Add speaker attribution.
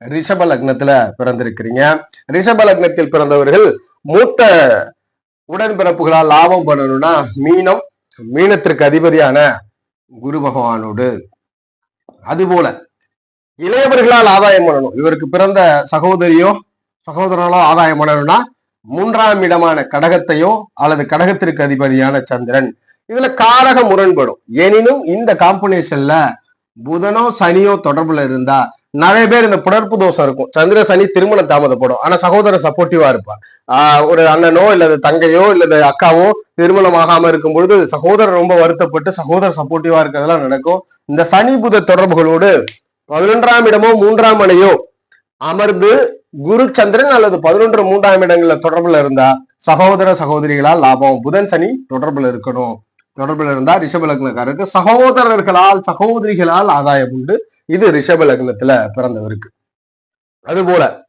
Speaker 1: ரிஷப லக்னத்துல பிறந்திருக்கிறீங்க. ரிஷப லக்னத்தில் பிறந்தவர்கள் மூத்த உடன்பிறப்புகளால் லாபம் பண்ணணும்னா மீனம் மீனத்திற்கு அதிபதியான குரு பகவானோடு. அதுபோல இளையவர்களால் ஆதாயம் பண்ணணும். இவருக்கு பிறந்த சகோதரியோ சகோதரனோ ஆதாயம் பண்ணணும்னா மூன்றாம் இடமான கடகத்தையோ அல்லது கடகத்திற்கு அதிபதியான சந்திரன். இதுல காரக முரண்படும். எனினும் இந்த காம்பினேஷன்ல புதனோ சனியோ தொடர்புல இருந்தா நிறைய பேர் இந்த புணர்ப்பு தோஷம் இருக்கும். சந்திர சனி திருமணம் தாமதப்படும். ஆனா சகோதரர் சப்போர்ட்டிவா இருப்பார். ஆஹ் ஒரு அண்ணனோ இல்லது தங்கையோ இல்லது அக்காவோ திருமணம் ஆகாம இருக்கும் பொழுது சகோதரர் ரொம்ப வருத்தப்பட்டு சகோதரர் சப்போர்ட்டிவா இருக்கிறதெல்லாம் நடக்கும். இந்த சனி புத தொடர்புகளோடு பதினொன்றாம் இடமோ மூன்றாம் அணையோ அமர்ந்து குரு சந்திரன் அல்லது பதினொன்று மூன்றாம் இடங்கள்ல தொடர்புல இருந்தா சகோதர சகோதரிகளால் லாபம். புதன் சனி தொடர்புல இருக்கணும். தொடர்புல இருந்தா ரிஷப லக்னக்காரருக்கு சகோதரர்களால் சகோதரிகளால் ஆதாயம் உண்டு இது ரிஷப லக்னத்துல பிறந்தவருக்கு. அதுபோல